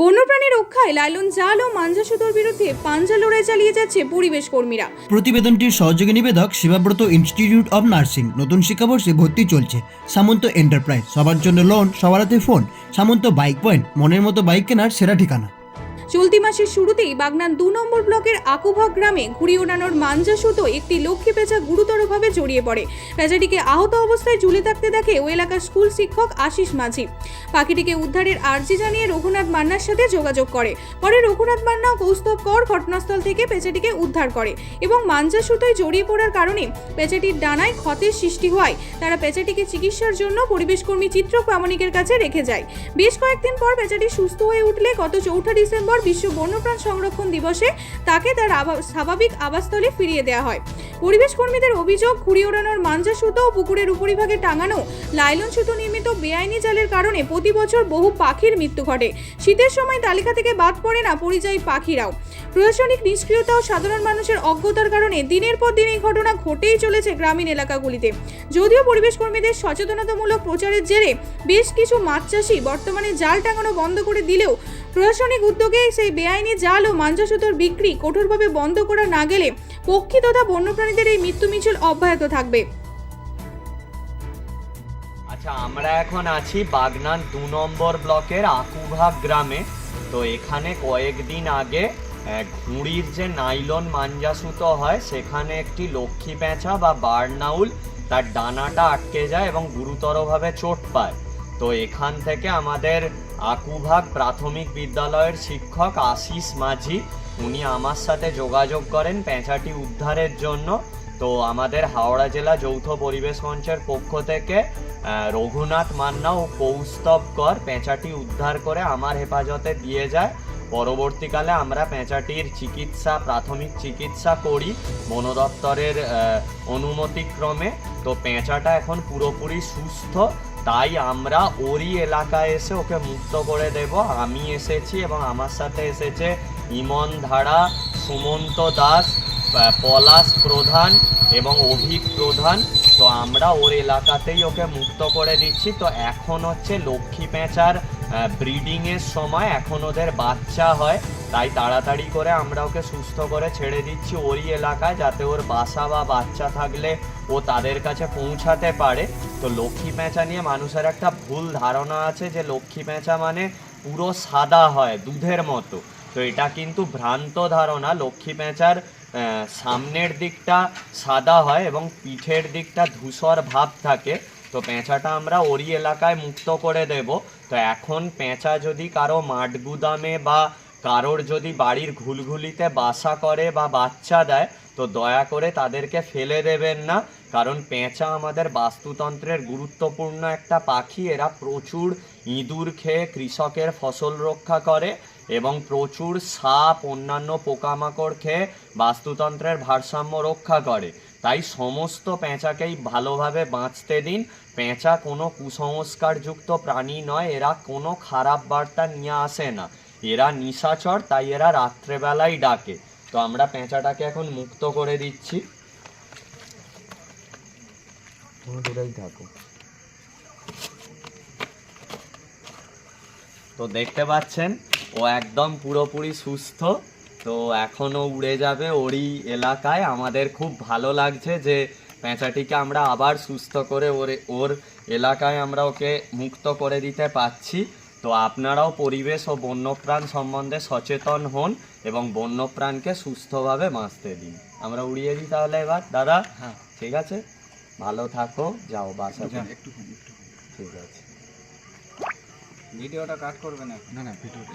বন্যপ্রাণী রক্ষায় লাইলন জাল ও মাঞ্জা সুতোর বিরুদ্ধে পাঞ্জা লড়াই চালিয়ে যাচ্ছে পরিবেশ কর্মীরা। প্রতিবেদনটির সহযোগী নিবেদক শিবাব্রত ইনস্টিটিউট অব নার্সিং। নতুন শিক্ষাবর্ষে ভর্তি চলছে সামন্ত এন্টারপ্রাইজ। সবার জন্য লোন সবার হাতে ফোন সামন্ত বাইক পয়েন্ট মনের মতো বাইক কেনার সেরা ঠিকানা। চলতি মাসের শুরুতেই বাগনান দু নম্বর ব্লকের আকুভাগ গ্রামে ঘুড়ি ওড়ানোর মাঞ্জা সুতো একটি লক্ষ্মী পেঁচা গুরুতরভাবে জড়িয়ে পড়ে। পেঁচাটিকে আহত অবস্থায় ঝুলে থাকতে দেখে ওই এলাকার স্কুল শিক্ষক আশিস মাঝি। পাখিটিকে উদ্ধারের আর্জি জানিয়ে রঘুনাথ মান্নার সাথে যোগাযোগ করে। পরে রঘুনাথ মান্না কৌস্তব কর ঘটনাস্থল থেকে পেঁচাটিকে উদ্ধার করে এবং মাঞ্জা সুতোয় জড়িয়ে পড়ার কারণে পেঁচাটির ডানায় ক্ষতের সৃষ্টি হওয়ায় তারা পেঁচাটিকে চিকিৎসার জন্য পরিবেশকর্মী চিত্র প্রামাণিকের কাছে রেখে যায়। বেশ কয়েকদিন পর পেঁচাটি সুস্থ হয়ে উঠলে গত চৌঠা ডিসেম্বর বিশ্ব বন্যপ্রাণ সংরক্ষণ দিবসে তাকে তার স্বাভাবিক আবাসস্থলে ফিরিয়ে দেওয়া হয়। পরিবেশ কর্মীদের অভিযোগ ঘুড়ি ওড়ানোর মাঞ্জা সুতো ও পুকুরের উপরিভাগে টাঙানো লাইলন সুতো নির্মিত বেআইনি জালের কারণে প্রতি বছর বহু পাখির মৃত্যু ঘটে। শীতের সময় তালিকা থেকে বাদ পড়ে না পরিযায়ী পাখিরাও। প্রশাসনিক নিষ্ক্রিয়তা ও সাধারণ মানুষের অজ্ঞতার কারণে দিনের পর দিন এই ঘটনা ঘটেই চলেছে গ্রামীণ এলাকাগুলিতে। যদিও পরিবেশ কর্মীদের সচেতনতামূলক প্রচারের জেরে বেশ কিছু মাছ চাষি বর্তমানে জাল টাঙানো বন্ধ করে দিলেও প্রশাসনিক উদ্যোগে সেই বেআইনি জাল ও মাঞ্জা সুতোর বিক্রি কঠোরভাবে বন্ধ করা না গেলে পক্ষী তথা বন্যপ্রাণীদের এই মৃত্যু মিছিল অব্যাহত থাকবে। আচ্ছা আমরা এখন আছি বাগনান দু নম্বর ব্লকের আকুভাগ গ্রামে। তো এখানে কয়েকদিন আগে ঘুড়ির যে নাইলন মাঞ্জা সুতো হয়, সেখানে একটি লক্ষ্মী পেঁচা বা বার্নাউল তার ডানাটা আটকে যায় এবং গুরুতরভাবে চোট পায়। তো এখান থেকে আমাদের আকুভাগ প্রাথমিক বিদ্যালয়ের শিক্ষক আশিস মাঝি উনি আমার সাথে যোগাযোগ করেন পেঁচাটি উদ্ধারের জন্য। তো আমাদের হাওড়া জেলা যৌথ পরিবেশ মঞ্চের পক্ষ থেকে রঘুনাথ মান্না ও কৌস্তব কর পেঁচাটি উদ্ধার করে আমার হেফাজতে দিয়ে যায়। পরবর্তীকালে আমরা পেঁচাটির চিকিৎসা, প্রাথমিক চিকিৎসা করি বনদপ্তরের অনুমতিক্রমে। তো পেঁচাটা এখন পুরোপুরি সুস্থ, তাই আমরা ওরই এলাকায় এসে ওকে মুক্ত করে দেব। আমি এসেছি এবং আমার সাথে এসেছে ইমন ধারা, সুমন্ত দাস পলাশ প্রধান এবং অভিক প্রধান। তো আমরা ওর এলাকাতেই ওকে মুক্ত করে দিচ্ছি। তো এখন হচ্ছে লক্ষ্মী পেঁচার ব্রিডিংয়ের সময় এখন ওদের বাচ্চা হয়। তাই তাড়াতাড়ি করে আমরা ওকে সুস্থ করে ছেড়ে দিচ্ছি ওই এলাকায়, যাতে ওর বাসা বা বাচ্চা থাকলে ও তাদের কাছে পৌঁছাতে পারে। তো লক্ষ্মী পেঁচা নিয়ে মানুষের একটা ভুল ধারণা আছে যে লক্ষ্মী পেঁচা মানে পুরো সাদা হয়, দুধের মতো। তো এটা কিন্তু ভ্রান্ত ধারণা। লক্ষ্মী পেঁচার সামনের দিকটা সাদা হয় এবং পিঠের দিকটা ধূসর ভাব থাকে। তো পেঁচাটা আমরা ওরি এলাকায় মুক্ত করে দেব। তো এখন পেঁচা যদি কারও মাঠ গুদামে বা কারোর যদি বাড়ির ঘুলঘুলিতে বাসা করে বা বাচ্চা দেয়, তো দয়া করে তাদেরকে ফেলে দেবেন না। কারণ পেঁচা আমাদের বাস্তুতন্ত্রের গুরুত্বপূর্ণ একটা পাখি। এরা প্রচুর ইঁদুর খেয়ে কৃষকের ফসল রক্ষা করে। এবং প্রচুর সাপ অন্যান্য পোকামাকড় খেয়ে বাস্তুতন্ত্রের ভারসাম্য রক্ষা করে। তাই সমস্ত পেঁচাকেই ভালোভাবে বাঁচতে দিন। পেঁচা কোনো কুসংস্কারযুক্ত প্রাণী নয় এরা কোনো খারাপ বার্তা নিয়ে আসে না। এরা নিশাচর তাই এরা রাত্রেবেলায় ডাকে। তো আমরা পেঁচাটাকে এখন মুক্ত করে দিচ্ছি। থাকো। তো দেখতে পাচ্ছেন ও একদম পুরোপুরি সুস্থ। তো এখনও উড়ে যাবে ওরই এলাকায়। আমাদের খুব ভালো লাগছে যে পেঁচাটিকে আমরা আবার সুস্থ করে ওর ওর এলাকায় আমরা ওকে মুক্ত করে দিতে পারছি। তো আপনারাও পরিবেশ ও বন্যপ্রাণ সম্বন্ধে সচেতন হন এবং বন্যপ্রাণকে সুস্থভাবে বাঁচতে দিন। আমরা উড়িয়ে দিই তাহলে এবার। দাদা হ্যাঁ। ঠিক আছে? ভালো থাকো যাও বাসা ঠিক আছে। ভিডিওটা কাট করবে না না না ভিডিওটা